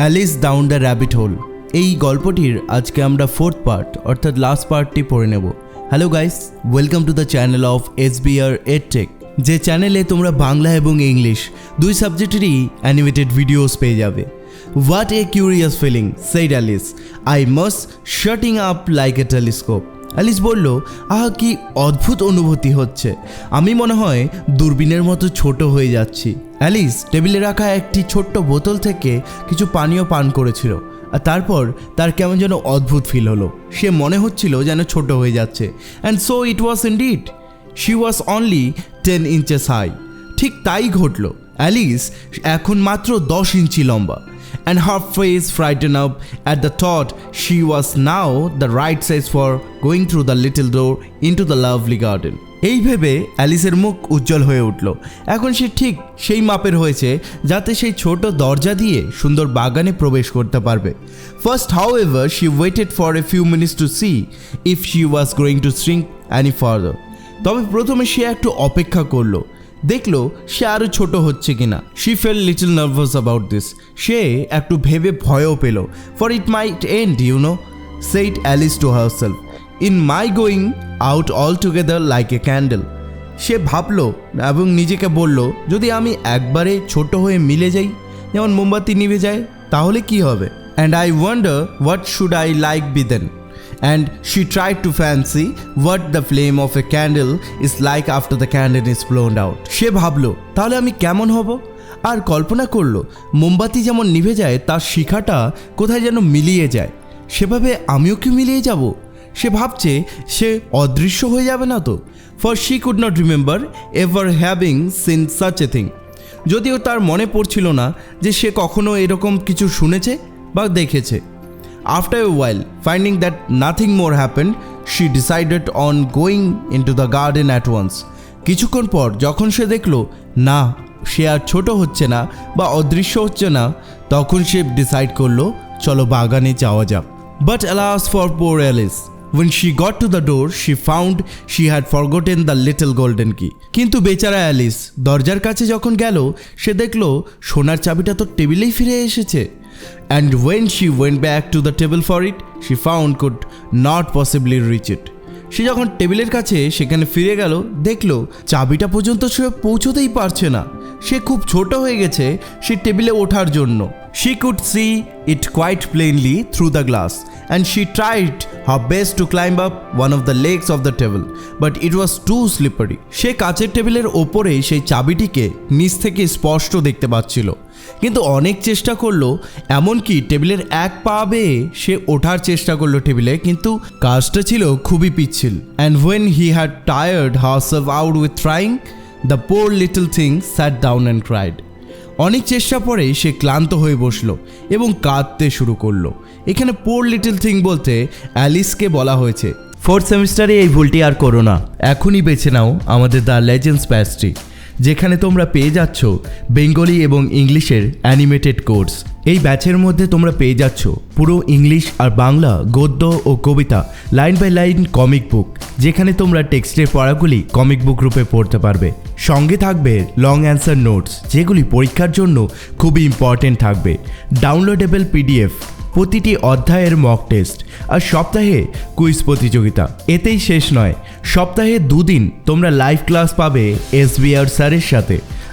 Alice down the rabbit hole এই গল্পটির আজকে আমরা ফোর্থ পার্ট অর্থাৎ লাস্ট পার্টটি পড়ে নেব। Hello guys welcome to the channel of S B R tech যে চ্যানেলে তোমরা বাংলা এবং ইংলিশ দুই সাবজেক্টেরই অ্যানিমেটেড ভিডিওস পেয়ে যাবে। What a curious feeling said Alice I must shutting up like a telescope Alice বলল, আহা, কি অদ্ভুত অনুভূতি হচ্ছে। আমি মনে হয় দূরবীনের মতো ছোট হয়ে যাচ্ছি। অ্যালিস টেবিলে রাখা একটি ছোট্ট বোতল থেকে কিছু পানীয় পান করেছিল। আর তারপর তার কেমন যেন অদ্ভুত ফিল হলো। সে মনে হচ্ছিল যেন ছোট হয়ে যাচ্ছে। And so it was indeed she was only ten inches high ঠিক তাই ঘটল। অ্যালিস এখন মাত্র দশ ইঞ্চি লম্বা, and her face frightened up at the thought she was now the right size for going through the little door into the lovely garden. এই ভেবে অ্যালিসের মুখ উজ্জ্বল হয়ে উঠল। এখন সে ঠিক সেই মাপের হয়েছে, যাতে সেই ছোট দরজা দিয়ে সুন্দর বাগানে প্রবেশ করতে পারবে। First however she waited for a few minutes to see if she was going to shrink any further তবে প্রথমে সে একটু অপেক্ষা করল। দেখল সে আরও ছোট হচ্ছে কিনা। She fell little nervous about this সে একটু ভেবে ভয়ও পেল। For it might end you know said Alice to her in my going out all together like a candle সে ভাবলো এবং নিজেকে বলল, যদি আমি একবারে ছোট হয়ে মিলে যাই, যেমন মোমবাতি নিভে যায়, তাহলে কি হবে? And I wonder what should I like be then and she tried to fancy what the flame of a candle is like after the candle is blown out. সে ভাবলো, তাহলে আমি কেমন হব? আর কল্পনা করল, মোমবাতি যেমন নিভে যায়, তার শিখাটা কোথায় যেন মিলিয়ে যায়। সেভাবে আমিও কি মিলিয়ে যাব? সে ভাবছে, সে অদৃশ্য হয়ে যাবে না তো? For she could not remember ever having seen such a thing যদিও তার মনে পড়ছিল না যে সে কখনো এরকম কিছু শুনেছে বা দেখেছে। After a while, finding that nothing more happened, she decided on going into the garden at once. কিছুক্ষণ পর যখন সে দেখল না সে আর ছোট হচ্ছে না বা অদৃশ্য হচ্ছে না তখন সে ডিসাইড করল চলো বাগানে যাওয়া যাক but alas for poor Alice When she got to the door, she found she had forgotten the little golden key. কিন্তু বেচারা অ্যালিস দরজার কাছে যখন গেল সে দেখল সোনার চাবিটা তো টেবিলেই ফিরে এসেছে and when she went back to the table for it, she found could not possibly reach it. সে যখন টেবিলের কাছে সেখানে ফিরে গেল, দেখল চাবিটা পর্যন্ত সে পৌঁছতেই পারছে না। সে খুব ছোট হয়ে গেছে সে টেবিলে ওঠার জন্য। She could see it quite plainly through the glass and she tried her best to climb up one of the legs of the table but it was too slippery সে কাচের টেবিলের ওপরে সেই চাবিটিকে নিচ থেকে স্পষ্ট দেখতে পাচ্ছিল। কিন্তু অনেক চেষ্টা করল, এমনকি টেবিলের এক পা বেয়ে সে ওঠার চেষ্টা করল টেবিলে, কিন্তু কাজটা ছিল খুবই পিচ্ছিল। And when he had tired herself out with trying the poor little thing sat down and cried অনেক চেষ্টা পরে সে ক্লান্ত হয়ে বসল এবং কাঁদতে শুরু করল। এখানে পোর লিটল থিং বলতে অ্যালিসকে বলা হয়েছে। ফোর্থ সেমিস্টারে এই ভুলটি আর করো না। এখনই বেছে নাও আমাদের দ্য লেজেন্ডস ব্যাচটি যেখানে তোমরা পেয়ে যাচ্ছ বেঙ্গলি এবং ইংলিশের অ্যানিমেটেড কোর্স। এই ব্যাচের মধ্যে তোমরা পেয়ে যাচ্ছ পুরো ইংলিশ আর বাংলা গদ্য ও কবিতা line by line comic book, যেখানে তোমরা টেক্সটের পড়াগুলি কমিক বুক রূপে পড়তে পারবে। সঙ্গে থাকবে লং অ্যান্সার নোটস, যেগুলি পরীক্ষার জন্য খুবই ইম্পর্টেন্ট থাকবে। ডাউনলোডেবল পিডিএফ প্রতিটি অধ্যায়ের মক টেস্ট আর সপ্তাহে কুইজ প্রতিযোগিতা। এতেই শেষ নয়। সপ্তাহে দুদিন তোমরা লাইভ ক্লাস পাবে এসবিআর স্যারের সাথে।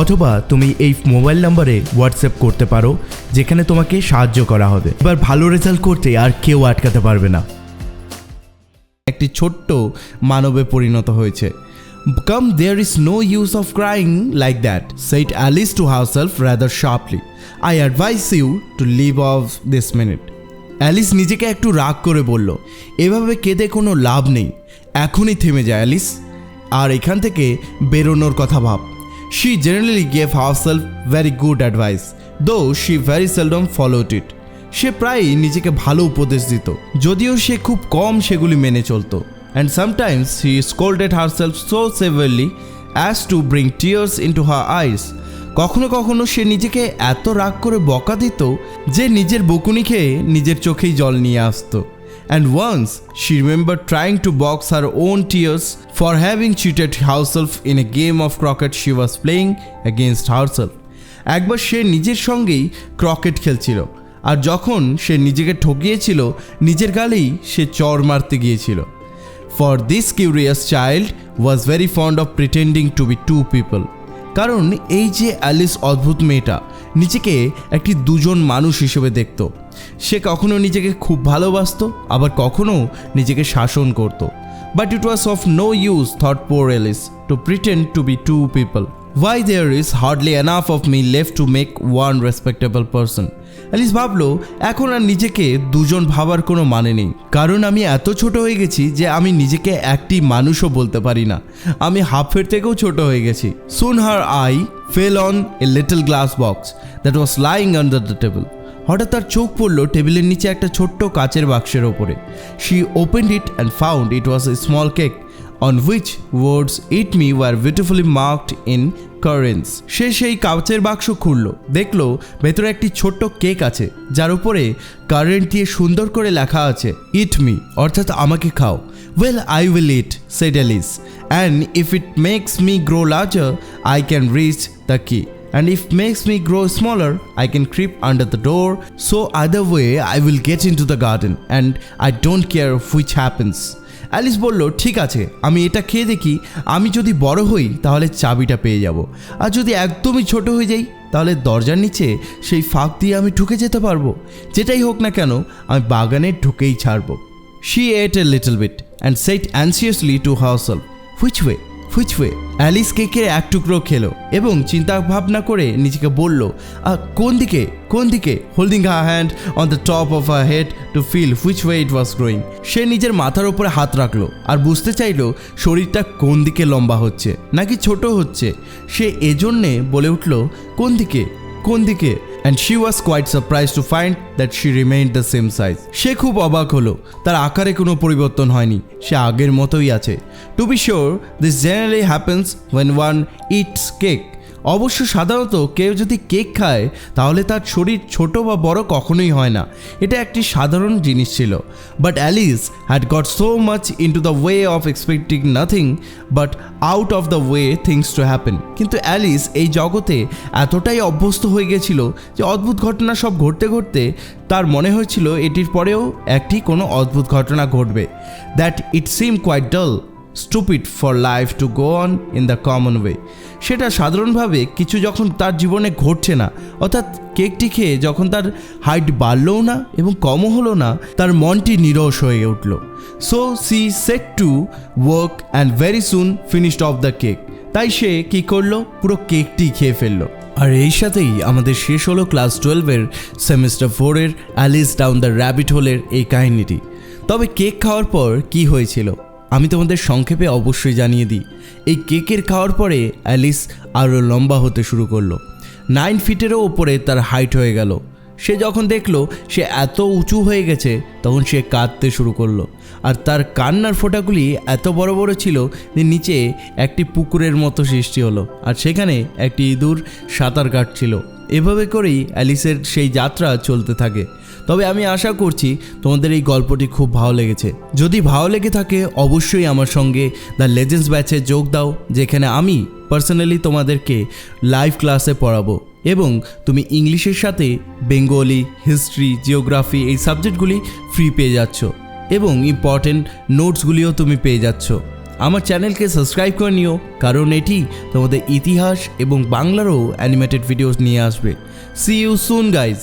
অথবা তুমি এই মোবাইল নাম্বারে হোয়াটসঅ্যাপ করতে পারো, যেখানে তোমাকে সাহায্য করা হবে। এবার ভালো রেজাল্ট করতে আর কেউ আটকাতে পারবে না। একটি ছোট্ট মানবে পরিণত হয়েছে। Come there is no use of crying like that said Alice to herself rather sharply I advise you to leave off this minute Alice নিজেকে একটু রাগ করে বলল, এভাবে কেঁদে কোনো লাভ নেই। এখনই থেমে যায় অ্যালিস আর এখান থেকে বেরোনোর কথা ভাব। Generally gave herself very good advice though she very seldom followed it সে প্রায়ই নিজেকে ভালো উপদেশ দিত, যদিও সে খুব কম সেগুলি মেনে চলতো। And sometimes he scolded herself so severely as to bring tears in to her eyes কখনো কখনো সে নিজেকে এত রাগ করে বকা দিত যে নিজের বকুনি খেয়ে নিজের চোখেই জল নিয়ে আসতো। And once she remembered trying to box her own tears for having cheated herself in a game of croquet she was playing against herself. একবার সে নিজের সঙ্গেই ক্রকেট খেলছিল আর যখন সে নিজেকে ঠকিয়েছিল নিজের গালেই সে চর মারতে গিয়েছিল for this curious child was very fond of pretending to be two people কারণ এই যে অ্যালিস অদ্ভুত মেয়েটা নিজেকে একটি দুজন মানুষ হিসেবে দেখত। সে কখনো নিজেকে খুব ভালোবাসত, আবার কখনো নিজেকে শাসন করত। But it was of no use thought poor Alice to pretend to be two people why there is hardly enough of me left to make one respectable person Alice ভাবলো, এখন আর নিজেকে দুজন ভাবার কোনো মানে নেই। কারণ আমি এত ছোট হয়ে গেছি যে আমি নিজেকে একটি মানুষও বলতে পারি না। আমি হাফের থেকেও ছোট হয়ে গেছি। Soon her eye fell on a little glass box that was lying under the table হঠাৎ তার চোখ পড়ল টেবিলের নিচে একটা ছোট্ট কাচের বাক্সের ওপরে। She opened it and found it was a small cake on which words eat me were beautifully marked in currants সে সেই কাচের বাক্স খুলল। দেখল ভেতরে একটি ছোট্ট কেক আছে, যার উপরে কারেন্ট দিয়ে সুন্দর করে লেখা আছে ইট মি অর্থাৎ আমাকে খাও well I will eat said Alice and if it makes me grow larger I can reach the key and if makes me grow smaller, i can creep under the door. So either way, i will get into the garden, and i don't care which happens. Alice বলল, ঠিক আছে, আমি এটা খেয়ে দেখি। আমি যদি বড় হই, তাহলে চাবিটা পেয়ে যাব। আর যদি একদমই ছোট হয়ে যাই, তাহলে দরজার নিচে সেই ফাঁক দিয়ে আমি ঢুকে যেতে পারব। যেটাই হোক না কেন, আমি বাগানে ঢুকেই ছাড়বো। She ate a little bit and said anxiously to herself which way way Alice কেকের এক টুকরো খেলো এবং চিন্তা ভাবনা করে নিজেকে বলল "আহ, কোন দিকে কোন দিকে? Holding her hand on the top of a head to feel which way it was growing সে নিজের মাথার উপরে হাত রাখল আর বুঝতে চাইলো শরীরটা কোন দিকে লম্বা হচ্ছে নাকি ছোট হচ্ছে? সে এজন্যে বলে উঠল কোন দিকে কোন দিকে? And she was quite surprise to find that she remain the same size সে খুব অবাক হলো। তার আকারে কোনো পরিবর্তন হয়নি। সে আগের মতোই আছে। To be sure this generally happens when one eats cake অবশ্য সাধারণত কেউ যদি কেক খায়, তাহলে তার শরীর ছোট বা বড় কখনোই হয় না। এটা একটি সাধারণ জিনিস ছিল। But Alice had got so much in to the way of expecting nothing but out of the way things to happen কিন্তু অ্যালিস এই জগতে এতটাই অভ্যস্ত হয়ে গেছিল যে অদ্ভুত ঘটনা সব ঘটতে ঘটতে তার মনে হয়েছিল এটির পরেও একটি কোনো অদ্ভুত ঘটনা ঘটবে। That it seem quite dull stupid for life to go on in the common way সেটা সাধারণভাবে কিছু যখন তার জীবনে ঘটছে না, অর্থাৎ কেকটি খেয়ে যখন তার হাইট বাড়লও না এবং কমও হলো না, তার মনটি নিরস হয়ে উঠল। So she set to work and very soon finished off the cake তাই সে কি করল? পুরো কেকটি খেয়ে ফেলল। আর এই সাথেই আমাদের শেষ হলো ক্লাস টুয়েলভের সেমিস্টার ফোরের অ্যালিস ডাউন দ্য র্যাবিট হোলের এই কাহিনীটি। তবে কেক খাওয়ার পর কি হয়েছিল? আমি তোমাদের সংক্ষেপে অবশ্যই জানিয়ে দিই। এই কেকের খাওয়ার পরে অ্যালিস আরও লম্বা হতে শুরু করল। নাইন ফিটেরও ওপরে তার হাইট হয়ে গেল। সে যখন দেখল সে এত উঁচু হয়ে গেছে, তখন সে কাঁদতে শুরু করল। আর তার কান্নার ফোঁটাগুলি এত বড় বড় ছিল যে নিচে একটি পুকুরের মতো সৃষ্টি হলো আর সেখানে একটি ইঁদুর সাঁতার কাটছিল। এভাবে করেই অ্যালিসের সেই যাত্রা চলতে থাকে। তবে আমি আশা করছি তোমাদের এই গল্পটি খুব ভালো লেগেছে। যদি ভালো লেগে থাকে, অবশ্যই আমার সঙ্গে দ্য লেজেন্ডস ব্যাচে যোগ দাও, যেখানে আমি পার্সোনালি তোমাদেরকে লাইভ ক্লাসে পড়াবো। এবং তুমি ইংলিশের সাথে বেঙ্গলি, হিস্ট্রি, জিওগ্রাফি এই সাবজেক্টগুলি ফ্রি পেয়ে যাচ্ছ এবং ইম্পর্টেন্ট নোটসগুলিও তুমি পেয়ে যাচ্ছ। আমার চ্যানেলকে সাবস্ক্রাইব করে নিও, কারণ এটি তোমাদের ইতিহাস এবং বাংলারও অ্যানিমেটেড ভিডিওস নিয়ে আসবে। C you soon guys